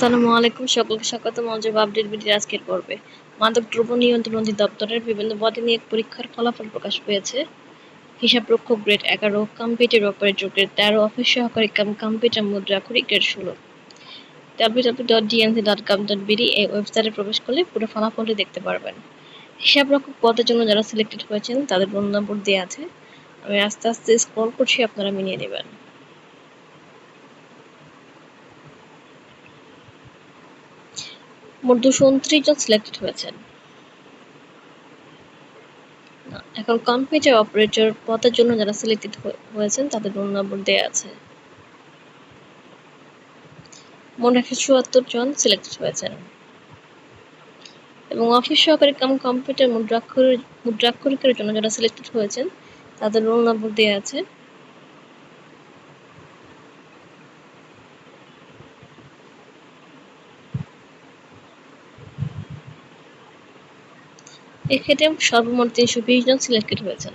আসসালামু আলাইকুম, সকলকে স্বাগত। মঞ্জব আপডেট ভিডিওর আজকের পর্বে। মাদক দ্রব্য নিয়ন্ত্রণ অধিদপ্তরের বিভিন্ন পদে নিয়োগ পরীক্ষার ফলাফল প্রকাশ পেয়েছে। হিসাবরক্ষক গ্রেড এগারো কম্পিউটার অপারেটর গ্রেড তেরো অফিস সহকারী কাম কম্পিউটার মুদ্রাক্ষরিক গ্রেড ষোলো। WWE dot DNC dot com dot BD এই ওয়েবসাইটে প্রবেশ করলে পুরো ফলাফলটি দেখতে পারবেন। হিসাবরক্ষক পদের জন্য যারা সিলেক্টেড হয়েছেন, তাদের রোল নম্বর দেওয়া আছে। আমি আস্তে আস্তে স্ক্রল করছি, আপনারা মিলিয়ে নেবেন। মোট দুশো উনত্রিশ জন সিলেক্টেড হয়েছেন। এখন কম্পিউটার অপারেটর পদের জন্য যারা সিলেক্টেড হয়েছেন, তাদের রোল নম্বর দেওয়া আছে। মোট একশো চুয়াত্তর জন সিলেক্টেড হয়েছেন। এবং অফিস সহকারী কাম কম্পিউটার মুদ্রাক্ষর মুদ্রাক্ষরিকের জন্য যারা সিলেক্টেড হয়েছেন, তাদের রোল নম্বর দেওয়া আছে। এক্ষেত্রে সর্বমোট তিনশো বিশ জন সিলেক্টেড হয়েছেন।